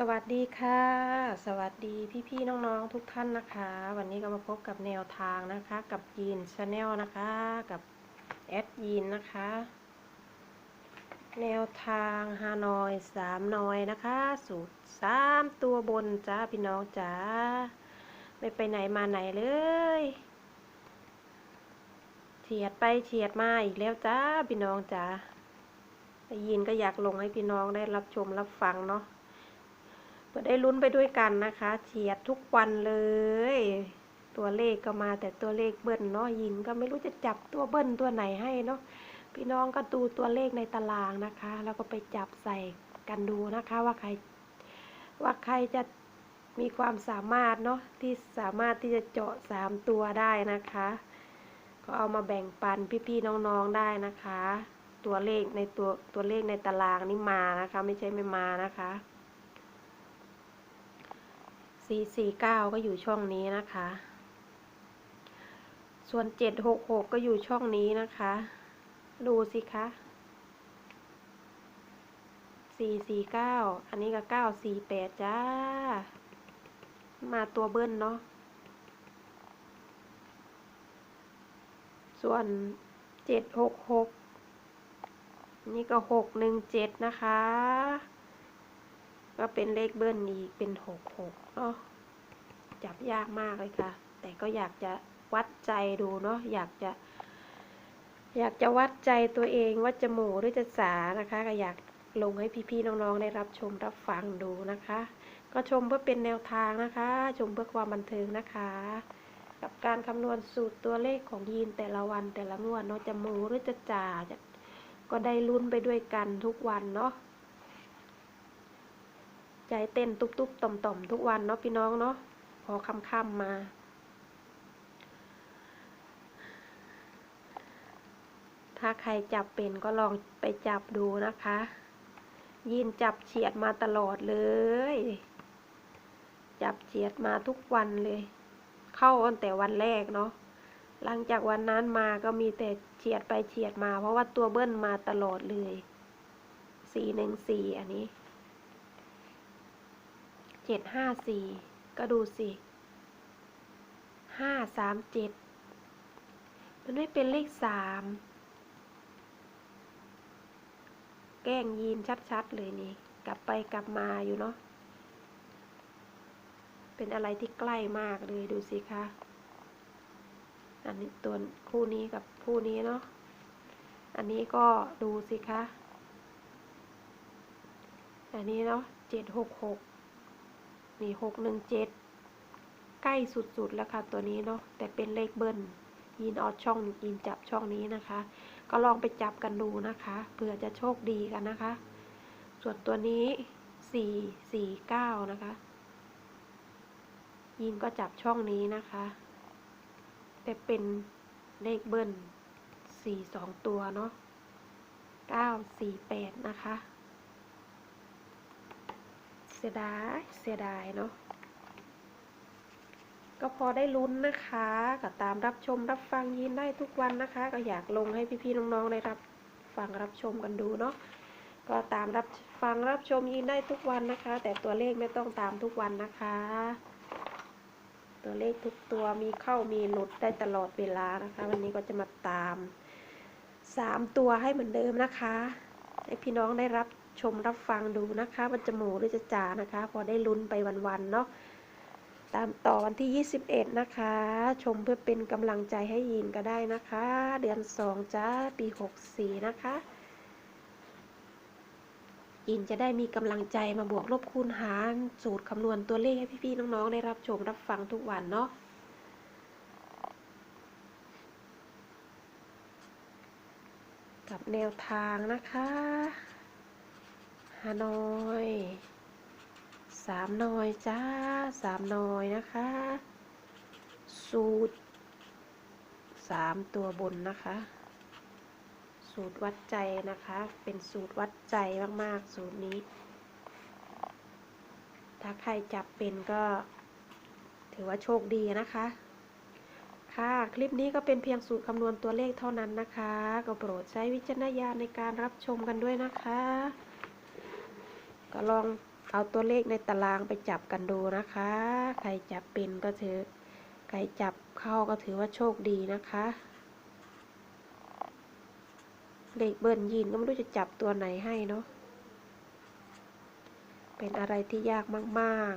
สวัสดีค่ะ สวัสดีพี่ๆน้องๆทุกท่านนะคะ วันนี้ก็มาพบกับแนวทางนะคะ กับยีนชาแนลนะคะ กับแอดยีนนะคะ แนวทางฮานอยสามนอยนะคะ สูตรสามตัวบนจ้าพี่น้องจ้าไม่ไปไหนมาไหนเลยเฉียดไปเฉียดมาอีกแล้วจ้าพี่น้องจ้ายินก็อยากลงให้พี่น้องได้รับชมรับฟังเนาะ เพื่อได้ลุ้นไปด้วยกันนะคะเฉียดทุกวันเลย ตัวเลขก็มาแต่ตัวเลขเบิ้ลเนาะยินก็ไม่รู้จะจับตัวเบิ้ลตัวไหนให้เนาะพี่น้องก็ดูตัวเลขในตารางนะคะ แล้วก็ไปจับใส่กันดูนะคะว่าใครว่าใครจะมีความสามารถเนาะที่สามารถที่จะเจาะสามตัวได้นะคะ ก็เอามาแบ่งปันพี่ๆน้องๆได้นะคะ ตัวเลขในตัวตัวเลขในตารางนี่มานะคะ ไม่ใช่ไม่มานะคะ สี่สี่เก้าก็อยู่ช่องนี้นะคะ ส่วนเจ็ดหกหกก็อยู่ช่องนี้นะคะ ดูสิคะสี่สี่เก้าอันนี้ก็เก้าสี่แปดจ้า มาตัวเบิ้ลเนาะ ส่วนเจ็ดหกหกนี่ก็หกหนึ่งเจ็ดนะคะ ก็เป็นเลขเบิ้ลอีกเป็นหกหกเนาะจับยากมากเลยค่ะ แต่ก็อยากจะวัดใจดูเนาะอยากจะ อยากจะวัดใจตัวเองว่าจะหมู่หรือจะสานะคะ ก็อยากลงให้พี่ๆน้องๆได้รับชมรับฟังดูนะคะ ก็ชมเพื่อเป็นแนวทางนะคะ ชมเพื่อความบันเทิงนะคะ กับการคำนวณสูตรตัวเลขของยีนแต่ละวันแต่ละงวดเนาะจะหมูหรือจะจ่าจะก็ได้ลุ้นไปด้วยกันทุกวันเนาะ ใจเต้นตุบๆต่อมๆ ทุกวันเนาะพี่น้องเนาะพอค่ำๆมาถ้าใครจับเป็นก็ลองไปจับดูนะคะ ยินจับเฉียดมาตลอดเลย จับเฉียดมาทุกวันเลย เข้าตั้งแต่วันแรกเนาะหลังจากวันนั้นมาก็มีแต่เฉียดไปเฉียดมา เพราะว่าตัวเบิ้ลมาตลอดเลยสี่หนึ่งสี่อันนี้ เจ็ดห้าสี่ก็ดูสิห้าสามเจ็ดมันไม่เป็นเลขสามแกล้งยีนชัดๆเลยนี่ กลับไปกลับมาอยู่เนาะเป็นอะไรที่ใกล้มากเลยดูสิคะอันนี้ตัวคู่นี้กับคู่นี้เนาะอันนี้ก็ดูสิคะ อันนี้เนาะเจ็ดหกหก นี่หกหนึ่งเจ็ดใกล้สุดๆแล้วค่ะตัวนี้เนาะแต่เป็นเลขเบิ้ลยินออดช่องยินจับช่องนี้นะคะ ก็ลองไปจับกันดูนะคะเผื่อจะโชคดีกันนะคะ ส่วนตัวนี้สี่สี่เก้านะคะ ยินก็จับช่องนี้นะคะ แต่เป็นเลขเบิ้ลสี่สองตัวเนาะเก้าสี่แปดนะคะ สียดายเสียดายเนาะก็พอได้ลุ้นนะคะก็ตามรับชมรับฟังยินได้ทุกวันนะคะ ก็อยากลงให้พี่ๆน้องๆได้รับฟังรับชมกันดูเนาะก็ตามรับฟังรับชมยินได้ทุกวันนะคะ แต่ตัวเลขไม่ต้องตามทุกวันนะคะ ตัวเลขทุกตัวมีเข้ามีหลุดได้ตลอดเวลานะคะ วันนี้ก็จะมาตามสามตัวให้เหมือนเดิมนะคะ ให้พี่น้องได้รับ ชมรับฟังดูนะคะว่าจะหมูหรือจะจ่านะคะ พอได้ลุ้นไปวันๆเนาะตามต่อวันที่ 21 นะคะ ชมเพื่อเป็นกำลังใจให้ยินก็ได้นะคะ เดือน 2 จ้า ปี 64 นะคะ ยินจะได้มีกำลังใจมาบวกลบคูณหารสูตรคำนวณตัวเลขให้พี่ๆน้องๆ ได้รับชมรับฟังทุกวันเนาะกับแนวทางนะคะ ฮานอยสามนอยจ้าสามนอยนะคะ สูตรสามตัวบนนะคะ สูตรวัดใจนะคะ เป็นสูตรวัดใจมากๆ สูตรนี้ ถ้าใครจับเป็นก็ถือว่าโชคดีนะคะ ค่ะ คลิปนี้ก็เป็นเพียงสูตรคำนวณตัวเลขเท่านั้นนะคะ ก็โปรดใช้วิจารณญาณในการรับชมกันด้วยนะคะ ก็ลองเอาตัวเลขในตารางไปจับกันดูนะคะ ใครจับเป็นก็ถือ ใครจับเข้าก็ถือว่าโชคดีนะคะ เลขเบิ้ลยินก็ไม่รู้จะจับตัวไหนให้เนาะ เป็นอะไรที่ยากมาก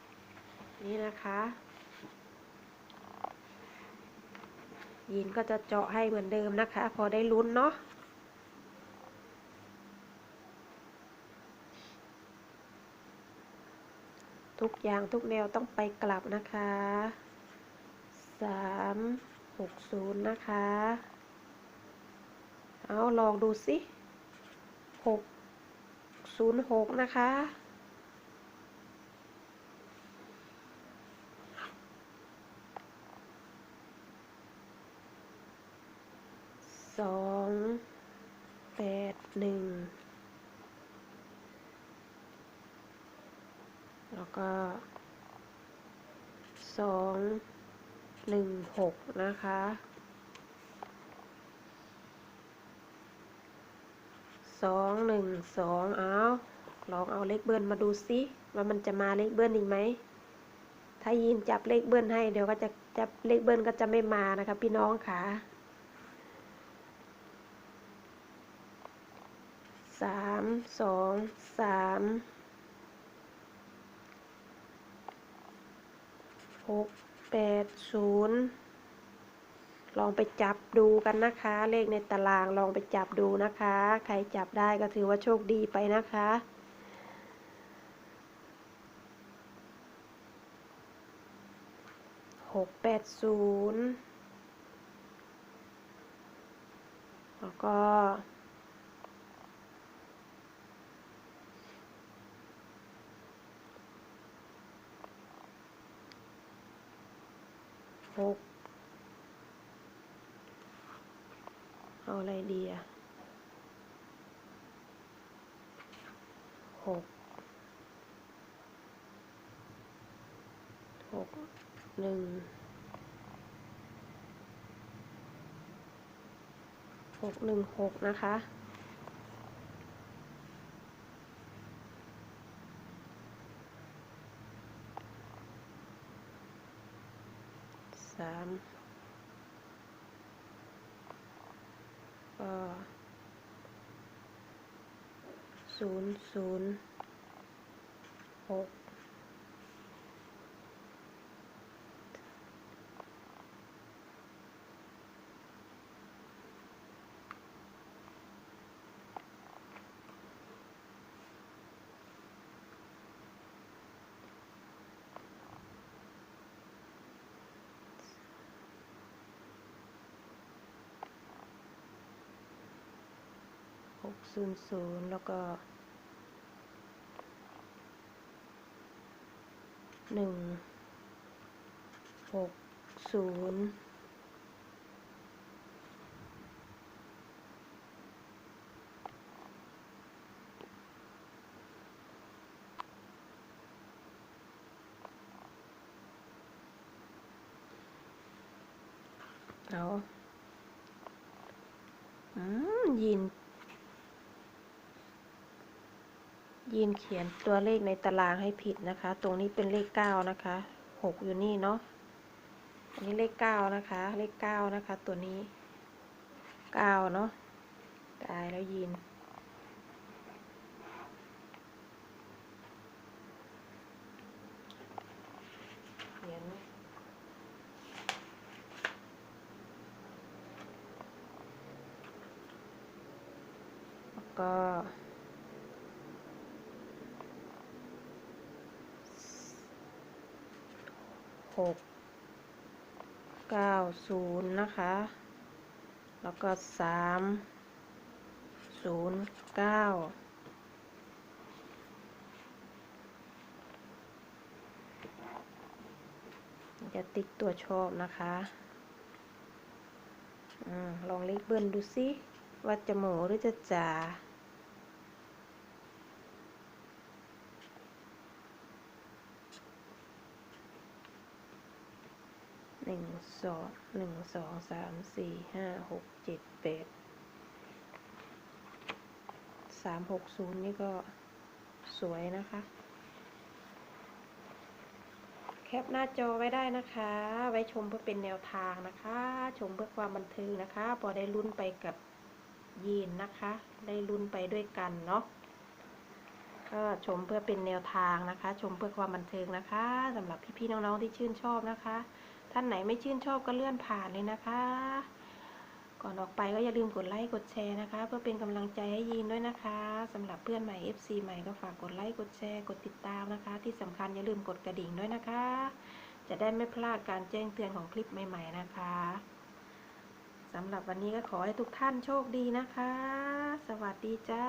ๆ นี่นะคะยินก็จะเจาะให้เหมือนเดิมนะคะ พอได้ลุ้นเนาะ ทุกอย่างทุกแนวต้องไปกลับนะคะสามหกศูนย์นะคะ เอาลองดูสิหกศูนย์หกนะคะสองแปดหนึ่ง แล้วก็สองหนึ่งหกนะคะสองหนึ่งสองเอาลองเอาเลขเบิ้ลมาดูสิว่ามันจะมาเลขเบิ้ลอีกไหมถ้ายินจับเลขเบิ้ลให้เดี๋ยวก็จะจับเลขเบิ้ลก็จะไม่มานะคะพี่น้องค่ะสามสองสาม หกแปดศูนย์ลองไปจับดูกันนะคะ เลขในตารางลองไปจับดูนะคะ ใครจับได้ก็ถือว่าโชคดีไปนะคะหกแปดศูนย์แล้วก็ หกเอาอะไรดีอะหกหกหนึ่งหกหนึ่งหกนะคะ สามก็ ศูนย์ศูนย์หก หกศูนย์ศูนย์แล้วก็หนึ่งหกศูนย์เอา อืมยิน ยินเขียนตัวเลขในตารางให้ผิดนะคะ ตรงนี้เป็นเลขเก้านะคะหกอยู่นี่เนาะ อันนี้เลขเก้านะคะ เลขเก้านะคะ ตัวนี้เก้าเนาะ ตายแล้วยินเขียนแล้วก็ หกเก้าศูนย์นะคะ แล้วก็สามศูนย์เก้าจะติ๊กตัวชอบนะคะอลองเลขเบิ้ลดูสิว่าจะหมูหรือจะจ่า หนึ่งสองหนึ่งสองสามสี่ห้าหกเจ็ดแปดสามหกศูนย์นี่ก็สวยนะคะ แคปหน้าจอไว้ได้นะคะ ไว้ชมเพื่อเป็นแนวทางนะคะ ชมเพื่อความบันเทิงนะคะ พอได้ลุ้นไปกับยีนนะคะ ได้ลุ้นไปด้วยกันเนาะก็ชมเพื่อเป็นแนวทางนะคะ ชมเพื่อความบันเทิงนะคะสำหรับพี่ๆน้องๆที่ชื่นชอบนะคะ ท่านไหนไม่ชื่นชอบก็เลื่อนผ่านเลยนะคะ ก่อนออกไปก็อย่าลืมกดไลค์กดแชร์นะคะ เพื่อเป็นกำลังใจให้ยีนด้วยนะคะสำหรับเพื่อนใหม่ FC ใหม่ก็ฝากกดไลค์กดแชร์กดติดตามนะคะ ที่สำคัญอย่าลืมกดกระดิ่งด้วยนะคะ จะได้ไม่พลาดการแจ้งเตือนของคลิปใหม่ ๆ นะคะสำหรับวันนี้ก็ขอให้ทุกท่านโชคดีนะคะ สวัสดีจ้า